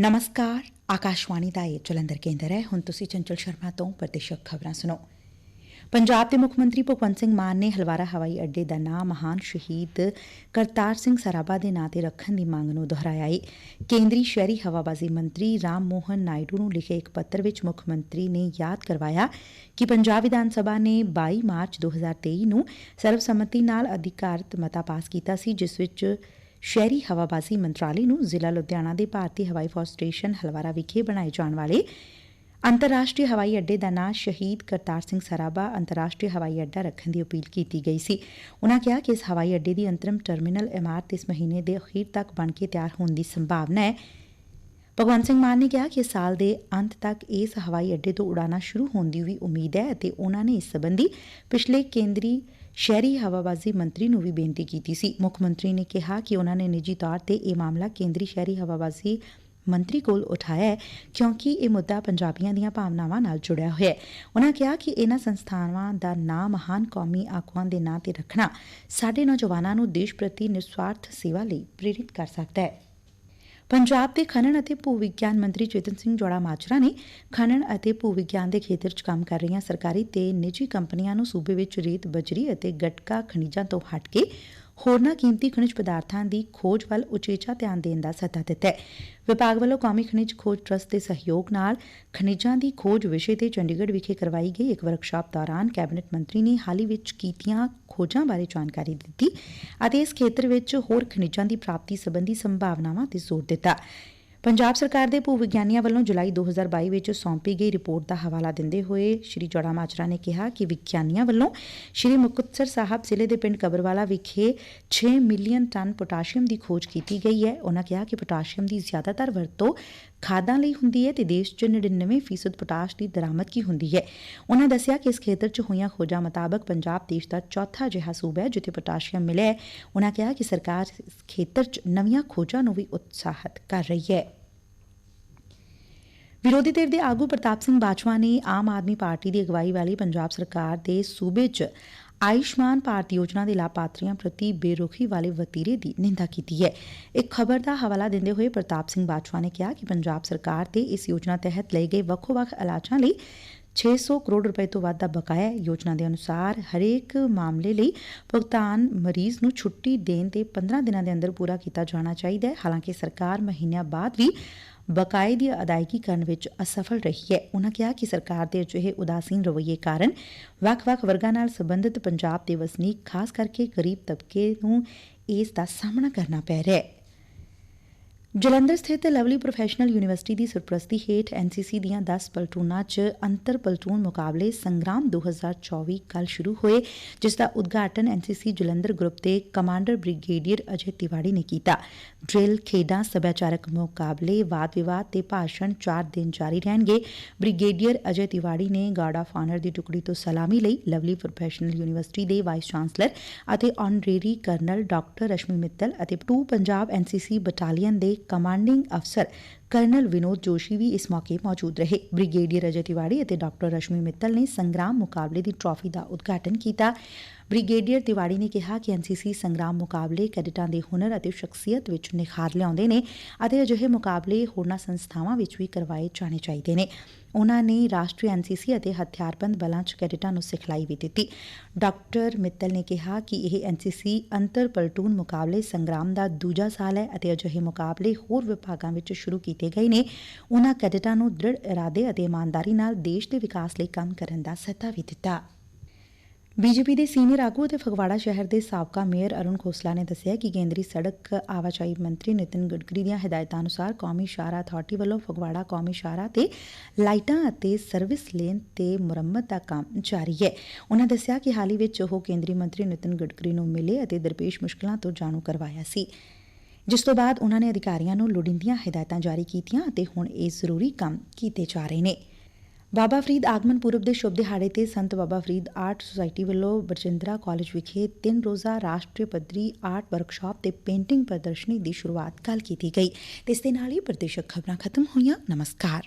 ਨਮਸਕਾਰ ਆਕਾਸ਼ਵਾਣੀ ਦਾ ਇਹ ਜਲੰਧਰ ਕੇਂਦਰ ਹੈ ਹੁਣ ਤੁਸੀਂ ਚੰਚਲ ਸ਼ਰਮਾ ਤੋਂ ਪ੍ਰਤੀਸ਼ਕ ਖਬਰਾਂ ਸੁਣੋ ਪੰਜਾਬ ਦੇ ਮੁੱਖ ਮੰਤਰੀ ਭਗਵੰਤ ਸਿੰਘ ਮਾਨ ਨੇ ਹਲਵਾਰਾ ਹਵਾਈ ਅੱਡੇ ਦਾ ਨਾਂ ਮਹਾਨ ਸ਼ਹੀਦ ਕਰਤਾਰ ਸਿੰਘ ਸਰਾਭਾ ਦੇ ਨਾਂ ਤੇ ਰੱਖਣ ਦੀ ਮੰਗ ਨੂੰ ਦੁਹਰਾਇਆ ਏ ਕੇਂਦਰੀ ਸ਼ਹਿਰੀ ਹਵਾਬਾਜ਼ੀ ਮੰਤਰੀ ਰਾਮ ਮੋਹਨ ਨਾਇਡੂ ਨੂੰ ਲਿਖੇ ਇੱਕ ਪੱਤਰ ਵਿੱਚ ਮੁੱਖ ਮੰਤਰੀ ਨੇ ਯਾਦ ਕਰਵਾਇਆ ਕਿ ਪੰਜਾਬ ਵਿਧਾਨ ਸਭਾ ਨੇ 22 ਮਾਰਚ 2023 ਨੂੰ ਸਰਬਸੰਮਤੀ ਨਾਲ ਅਧਿਕਾਰਤ ਮਤਾ ਪਾਸ ਕੀਤਾ ਸੀ ਜਿਸ ਵਿੱਚ ਸ਼ਹਿਰੀ ਹਵਾਬਾਜ਼ੀ ਮੰਤਰਾਲੇ ਨੂੰ ਜ਼ਿਲ੍ਹਾ ਲੁਧਿਆਣਾ ਦੇ ਭਾਰਤੀ ਹਵਾਈ ਫੌਜ ਸਟੇਸ਼ਨ ਹਲਵਾਰਾ ਵਿਖੇ ਬਣਾਏ ਜਾਣ ਵਾਲੇ ਅੰਤਰਰਾਸ਼ਟਰੀ ਹਵਾਈ ਅੱਡੇ ਦਾ ਨਾਂ ਸ਼ਹੀਦ ਕਰਤਾਰ ਸਿੰਘ ਸਰਾਭਾ ਅੰਤਰਰਾਸ਼ਟਰੀ ਹਵਾਈ ਅੱਡਾ ਰੱਖਣ ਦੀ ਅਪੀਲ ਕੀਤੀ ਗਈ ਸੀ। ਉਨ੍ਹਾਂ ਕਿਹਾ ਕਿ ਇਸ ਹਵਾਈ ਅੱਡੇ ਦੀ ਅੰਤਰਮ ਟਰਮੀਨਲ ਇਮਾਰਤ ਇਸ ਮਹੀਨੇ ਦੇ ਅਖੀਰ ਤੱਕ ਬਣ ਕੇ ਤਿਆਰ ਹੋਣ ਦੀ ਸੰਭਾਵਨਾ ਹੈ। ਭਗਵੰਤ ਸਿੰਘ ਮਾਨ ਨੇ ਕਿਹਾ ਕਿ ਸਾਲ ਦੇ ਅੰਤ ਤੱਕ ਇਸ ਹਵਾਈ ਅੱਡੇ ਤੋਂ ਉਡਾਣਾ ਸ਼ੁਰੂ ਹੋਣ ਦੀ ਵੀ ਉਮੀਦ ਹੈ ਅਤੇ ਉਨ੍ਹਾਂ ਨੇ ਇਸ ਸਬੰਧੀ ਪਿਛਲੇ ਕੇਂਦਰੀ ਸ਼ਹਿਰੀ ਹਵਾਬਾਜ਼ੀ ਮੰਤਰੀ ਨੂੰ ਵੀ ਬੇਨਤੀ ਕੀਤੀ ਸੀ। ਮੁੱਖ ਮੰਤਰੀ ਨੇ ਕਿਹਾ ਕਿ ਉਨ੍ਹਾਂ ਨੇ ਨਿੱਜੀ ਤੌਰ ਤੇ ਇਹ ਮਾਮਲਾ ਕੇਂਦਰੀ ਸ਼ਹਿਰੀ ਹਵਾਬਾਜ਼ੀ ਮੰਤਰੀ ਕੋਲ ਉਠਾਇਆ ਹੈ, ਕਿਉਂਕਿ ਇਹ ਮੁੱਦਾ ਪੰਜਾਬੀਆਂ ਦੀਆਂ ਭਾਵਨਾਵਾਂ ਨਾਲ ਜੁੜਿਆ ਹੋਇਆ ਹੈ। ਉਨ੍ਹਾਂ ਕਿਹਾ ਕਿ ਇਹਨਾਂ ਸੰਸਥਾਵਾਂ ਦਾ ਨਾਂ ਮਹਾਨ ਕੌਮੀ ਆਗੂਆਂ ਦੇ ਨਾਂ ਤੇ ਰੱਖਣਾ ਸਾਡੇ ਨੌਜਵਾਨਾਂ ਨੂੰ ਦੇਸ਼ ਪ੍ਰਤੀ ਨਿਸਵਾਰਥ ਸੇਵਾ ਲਈ ਪ੍ਰੇਰਿਤ ਕਰ ਸਕਦਾ ਹੈ। ਪੰਜਾਬ ਦੇ ਖਨਨ ਅਤੇ ਭੂ ਵਿਗਿਆਨ ਮੰਤਰੀ ਚੇਤਨ ਸਿੰਘ ਜੋੜਾ ਮਾਜਰਾ ਨੇ ਖਣਨ ਅਤੇ ਭੂ ਵਿਗਿਆਨ ਦੇ ਖੇਤਰ 'ਚ ਕੰਮ ਕਰ ਰਹੀਆਂ ਸਰਕਾਰੀ ਤੇ ਨਿੱਜੀ ਕੰਪਨੀਆਂ ਨੂੰ ਸੂਬੇ ਵਿੱਚ ਰੇਤ, ਬਜਰੀ ਅਤੇ ਗਟਕਾ ਖਣਿਜਾਂ ਤੋਂ ਹਟ ਕੇ ਹੋਰਨਾਂ ਕੀਮਤੀ ਖਣਿਜ ਪਦਾਰਥਾਂ ਦੀ ਖੋਜ ਵੱਲ ਉਚੇਚਾ ਧਿਆਨ ਦੇਣ ਦਾ ਸੱਦਾ ਦਿੱਤਾ ਹੈ। ਵਿਭਾਗ ਵੱਲੋਂ ਕੌਮੀ ਖਣਿਜ ਖੋਜ ਟਰਸਟ ਦੇ ਸਹਿਯੋਗ ਨਾਲ ਖਣਿਜਾਂ ਦੀ ਖੋਜ ਵਿਸ਼ੇ ਤੇ ਚੰਡੀਗੜ੍ਹ ਵਿਖੇ ਕਰਵਾਈ ਗਈ ਇੱਕ ਵਰਕਸ਼ਾਪ ਦੌਰਾਨ ਕੈਬਨਿਟ ਮੰਤਰੀ ਨੇ ਹਾਲ ਹੀ ਵਿੱਚ ਕੀਤੀਆਂ ਖੋਜਾਂ ਬਾਰੇ ਜਾਣਕਾਰੀ ਦਿੱਤੀ ਅਤੇ ਇਸ ਖੇਤਰ ਵਿੱਚ ਹੋਰ ਖਣਿਜਾਂ ਦੀ ਪ੍ਰਾਪਤੀ ਸੰਬੰਧੀ ਸੰਭਾਵਨਾਵਾਂ ਤੇ ਜ਼ੋਰ ਦਿੱਤਾ। ਪੰਜਾਬ ਸਰਕਾਰ ਦੇ ਭੂ ਵਿਗਿਆਨੀਆਂ ਵੱਲੋਂ ਜੁਲਾਈ 2022 ਵਿੱਚ ਸੌਂਪੀ ਗਈ ਰਿਪੋਰਟ ਦਾ ਹਵਾਲਾ ਦਿੰਦੇ ਹੋਏ ਸ਼੍ਰੀ ਜੋੜਾ ਮਾਜਰਾ ਨੇ ਕਿਹਾ ਕਿ ਵਿਗਿਆਨੀਆਂ ਵੱਲੋਂ ਸ਼੍ਰੀ ਮੁਕਤਸਰ ਸਾਹਿਬ ਜ਼ਿਲ੍ਹੇ ਦੇ ਪਿੰਡ ਕਬਰਵਾਲਾ ਵਿਖੇ 6 ਮਿਲੀਅਨ ਟਨ ਪੋਟਾਸ਼ੀਅਮ ਦੀ ਖੋਜ ਕੀਤੀ ਗਈ ਹੈ। ਉਹਨਾਂ ਕਿਹਾ ਕਿ ਪੋਟਾਸ਼ੀਅਮ ਦੀ ਜ਼ਿਆਦਾਤਰ ਵਰਤੋਂ ਖਾਦਾਂ ਲਈ ਹੁੰਦੀ ਹੈ ਤੇ ਦੇਸ਼ 'ਚ 99% ਪੋਟਾਸ਼ ਦੀ ਦਰਾਮਦਗੀ ਹੁੰਦੀ ਹੈ? ਉਹਨਾਂ ਦੱਸਿਆ ਕਿ ਇਸ ਖੇਤਰ 'ਚ ਹੋਈਆਂ ਖੋਜਾਂ ਮੁਤਾਬਕ ਪੰਜਾਬ ਦੇਸ਼ ਦਾ ਚੌਥਾ ਜਿਹਾ ਸੂਬਾ ਹੈ, ਜਿੱਥੇ ਪੋਟਾਸ਼ੀਅਮ ਮਿਲਿਆ ਹੈ। ਉਹਨਾਂ ਕਿਹਾ ਕਿ ਸਰਕਾਰ ਇਸ ਖੇਤਰ 'ਚ ਨਵੀਆਂ ਖੋਜਾਂ ਨੂੰ ਵੀ ਉਤਸ਼ਾਹਿਤ ਕਰ ਰਹੀ ਹੈ। ਵਿਰੋਧੀ ਧਿਰ ਦੇ ਆਗੂ ਪ੍ਰਤਾਪ ਸਿੰਘ ਬਾਜਵਾ ਨੇ ਆਮ ਆਦਮੀ ਪਾਰਟੀ ਦੀ ਅਗਵਾਈ ਵਾਲੀ ਪੰਜਾਬ ਸਰਕਾਰ ਦੇ ਸੂਬੇ 'ਚ ਆਯੁਸ਼ਮਾਨ ਭਾਰਤ ਯੋਜਨਾ ਦੇ ਲਾਭਪਾਤਰੀਆਂ ਪ੍ਰਤੀ ਬੇਰੁਖੀ ਵਾਲੇ ਵਤੀਰੇ ਦੀ ਨਿੰਦਾ ਕੀਤੀ ਹੈ। ਇੱਕ ਖਬਰ ਦਾ ਹਵਾਲਾ ਦਿੰਦੇ ਹੋਏ ਪ੍ਰਤਾਪ ਸਿੰਘ ਬਾਜਵਾ ਨੇ ਕਿਹਾ ਕਿ ਪੰਜਾਬ ਸਰਕਾਰ ਤੇ ਇਸ ਯੋਜਨਾ ਤਹਿਤ ਲਏ ਗਏ ਵੱਖੋ-ਵੱਖ ਇਲਾਜਾਂ ਲਈ 600 ਕਰੋੜ ਰੁਪਏ ਤੋਂ ਵੱਧ ਦਾ ਬਕਾਇਆ ਹੈ। ਯੋਜਨਾ ਦੇ ਅਨੁਸਾਰ ਹਰੇਕ ਮਾਮਲੇ ਲਈ ਭੁਗਤਾਨ ਮਰੀਜ਼ ਨੂੰ ਛੁੱਟੀ ਦੇਣ ਦੇ 15 ਦਿਨਾਂ ਦੇ ਅੰਦਰ ਪੂਰਾ ਕੀਤਾ ਜਾਣਾ ਚਾਹੀਦਾ ਹੈ। ਹਾਲਾਂਕਿ ਸਰਕਾਰ ਮਹੀਨਿਆਂ ਬਾਅਦ ਵੀ ਬਕਾਏ ਦੀ ਅਦਾਇਗੀ ਕਰਨ ਵਿੱਚ ਅਸਫਲ ਰਹੀ ਹੈ। ਉਹਨਾਂ ਕਿਹਾ ਕਿ ਸਰਕਾਰ ਦੇ ਅਜਿਹੇ ਉਦਾਸੀਨ ਰਵੱਈਏ ਕਾਰਨ ਵੱਖ-ਵੱਖ ਵਰਗਾਂ ਨਾਲ ਸਬੰਧਤ ਪੰਜਾਬ ਦੇ ਵਸਨੀਕ, ਖਾਸ ਕਰਕੇ ਗਰੀਬ ਤਬਕੇ ਨੂੰ ਇਸ ਦਾ ਸਾਹਮਣਾ ਕਰਨਾ ਪੈ ਰਿਹਾ ਹੈ। ਜਲੰਧਰ ਸਥਿਤ ਲਵਲੀ ਪ੍ਰੋਫੈਸ਼ਨਲ ਯੂਨੀਵਰਸਿਟੀ ਦੀ ਸਰਪ੍ਰਸਤੀ ਹੇਠ ਐਨਸੀਸੀ ਦੀਆਂ 10 ਪਲਟੂਨਾਂ 'ਚ ਅੰਤਰ ਪਲਟੂਨ ਮੁਕਾਬਲੇ ਸੰਗਰਾਮ 2024 ਕੱਲ ਸ਼ੁਰੂ ਹੋਏ, ਜਿਸ ਦਾ ਉਦਘਾਟਨ ਐਨਸੀਸੀ ਜਲੰਧਰ ਗਰੁੱਪ ਦੇ ਕਮਾਂਡਰ ਬ੍ਰਿਗੇਡੀਅਰ ਅਜੇ ਤਿਵਾੜੀ ਨੇ ਕੀਤਾ। ਡਰਿਲ ਖੇਡਾਂ ਸੱਭਿਆਚਾਰਕ ਮੁਕਾਬਲੇ ਵਾਦ ਵਿਵਾਦ ਤੇ ਭਾਸ਼ਣ 4 ਦਿਨ ਜਾਰੀ ਰਹਿਣਗੇ। ਬ੍ਰਿਗੇਡੀਅਰ ਅਜੇ ਤਿਵਾੜੀ ਨੇ ਗਾਰਡ ਆਫ ਆਨਰ ਦੀ ਟੁਕੜੀ ਤੋਂ ਸਲਾਮੀ ਲਈ ਲਵਲੀ ਪ੍ਰੋਫੈਸ਼ਨਲ ਯੂਨੀਵਰਸਿਟੀ ਦੇ ਵਾਈਸ ਚਾਂਸਲਰ ਅਤੇ honorary colonel doctor Rashmi Mittal ਅਤੇ 2 ਪੰਜਾਬ ਐਨਸੀਸੀ ਬਟਾਲੀਅਨ ਦੇ ਕਮਾਂਡਿੰਗ ਅਫਸਰ ਕਰਨਲ ਵਿਨੋਦ ਜੋਸ਼ੀ ਵੀ ਇਸ ਮੌਕੇ ਮੌਜੂਦ ਰਹੇ ਬ੍ਰਿਗੇਡੀਅਰ ਅਜੇ ਤਿਵਾੜੀ ਅਤੇ ਡਾਕਟਰ ਰਸ਼ਮੀ ਮਿੱਤਲ ਨੇ ਸੰਗਰਾਮ ਮੁਕਾਬਲੇ ਦੀ ਟਰਾਫੀ ਦਾ ਉਦਘਾਟਨ ਕੀਤਾ ਬ੍ਰਿਗੇਡੀਅਰ ਤਿਵਾੜੀ ਨੇ ਕਿਹਾ ਕਿ ਐਨਸੀਸੀ ਸੰਗਰਾਮ ਮੁਕਾਬਲੇ ਕੈਡਟਾਂ ਦੇ ਹੁਨਰ ਅਤੇ ਸ਼ਖਸੀਅਤ ਵਿੱਚ ਨਿਖਾਰ ਲਿਆਉਂਦੇ ਨੇ ਅਤੇ ਅਜਿਹੇ ਮੁਕਾਬਲੇ ਹੋਰਨਾਂ ਸੰਸਥਾਵਾਂ ਵਿੱਚ ਵੀ ਕਰਵਾਏ ਜਾਣੇ ਚਾਹੀਦੇ ਨੇ ਉਨ੍ਹਾਂ ਨੇ ਰਾਸ਼ਟਰੀ ਐਨ ਸੀ ਸੀ ਅਤੇ ਹਥਿਆਰਬੰਦ ਬਲਾਂ 'ਚ ਕੈਡਿਟਾਂ ਨੂੰ ਸਿਖਲਾਈ ਵੀ ਦਿੱਤੀ। ਡਾ ਮਿੱਤਲ ਨੇ ਕਿਹਾ ਕਿ ਇਹ ਐਨ ਸੀ ਸੀ ਅੰਤਰ ਪਲਟੂਨ ਮੁਕਾਬਲੇ ਸੰਗਰਾਮ ਦਾ ਦੂਜਾ ਸਾਲ ਹੈ ਅਤੇ ਅਜਿਹੇ ਮੁਕਾਬਲੇ ਹੋਰ ਵਿਭਾਗਾਂ ਵਿੱਚ ਸ਼ੁਰੂ ਕੀਤੇ ਗਏ ਨੇ। ਉਨ੍ਹਾਂ ਕੈਡਿਟਾਂ ਨੂੰ ਦ੍ਰਿੜ ਇਰਾਦੇ ਅਤੇ ਇਮਾਨਦਾਰੀ ਨਾਲ ਦੇਸ਼ ਦੇ ਵਿਕਾਸ ਲਈ ਕੰਮ ਕਰਨ ਦਾ ਸੱਦਾ ਵੀ ਦਿੱਤਾ। ਬੀਜੇਪੀ ਦੇ ਸੀਨੀਅਰ ਆਗੂ ਅਤੇ ਫਗਵਾੜਾ ਸ਼ਹਿਰ ਦੇ ਸਾਬਕਾ ਮੇਅਰ ਅਰੁਣ ਖੋਸਲਾ ਨੇ ਦੱਸਿਆ ਕਿ ਕੇਂਦਰੀ ਸੜਕ ਆਵਾਜਾਈ ਮੰਤਰੀ ਨਿਤਿਨ ਗਡਕਰੀ ਦੀਆਂ ਹਦਾਇਤਾਂ ਅਨੁਸਾਰ ਕੌਮੀ ਸ਼ਾਹਰਾ ਅਥਾਰਟੀ ਵੱਲੋਂ ਫਗਵਾੜਾ ਕੌਮੀ ਸ਼ਾਹਰਾ ਤੇ ਲਾਈਟਾਂ ਅਤੇ ਸਰਵਿਸ ਲੇਨ ਤੇ ਮੁਰੰਮਤ ਦਾ ਕੰਮ ਜਾਰੀ ਹੈ। ਉਹਨਾਂ ਦੱਸਿਆ ਕਿ ਹਾਲ ਹੀ ਵਿੱਚ ਉਹ ਕੇਂਦਰੀ ਮੰਤਰੀ ਨਿਤਿਨ ਗਡਕਰੀ ਨੂੰ ਮਿਲੇ ਅਤੇ ਦਰਪੇਸ਼ ਮੁਸ਼ਕਲਾਂ ਤੋਂ ਜਾਣੂ ਕਰਵਾਇਆ ਸੀ। ਜਿਸ ਤੋਂ ਬਾਅਦ ਉਹਨਾਂ ਨੇ ਅਧਿਕਾਰੀਆਂ ਨੂੰ ਲੋੜੀਂਦੀਆਂ ਹਦਾਇਤਾਂ ਜਾਰੀ ਕੀਤੀਆਂ ਅਤੇ ਹੁਣ ਇਹ ਜ਼ਰੂਰੀ ਕੰਮ ਕੀਤੇ ਜਾ ਰਹੇ ਨੇ। ਬਾਬਾ ਫਰੀਦ ਆਗਮਨ ਪੁਰਬ ਦੇ ਸ਼ੁਭ ਦਿਹਾੜੇ ਤੇ ਸੰਤ ਬਾਬਾ ਫਰੀਦ ਆਰਟ ਸੁਸਾਇਟੀ ਵੱਲੋਂ ਬਰਜਿੰਦਰਾ ਕਾਲਜ ਵਿਖੇ ਤਿੰਨ ਰੋਜ਼ਾ ਰਾਸ਼ਟਰੀ ਪੱਧਰੀ ਆਰਟ ਵਰਕਸ਼ਾਪ ਤੇ ਪੇਂਟਿੰਗ ਪ੍ਰਦਰਸ਼ਨੀ ਦੀ ਸ਼ੁਰੂਆਤ ਕੱਲ ਕੀਤੀ ਗਈ। ਤੇ ਇਸ ਦੇ ਨਾਲ ਹੀ ਪ੍ਰਦੇਸ਼ਕ ਖਬਰਾਂ ਖਤਮ ਹੋਈਆਂ। ਨਮਸਕਾਰ।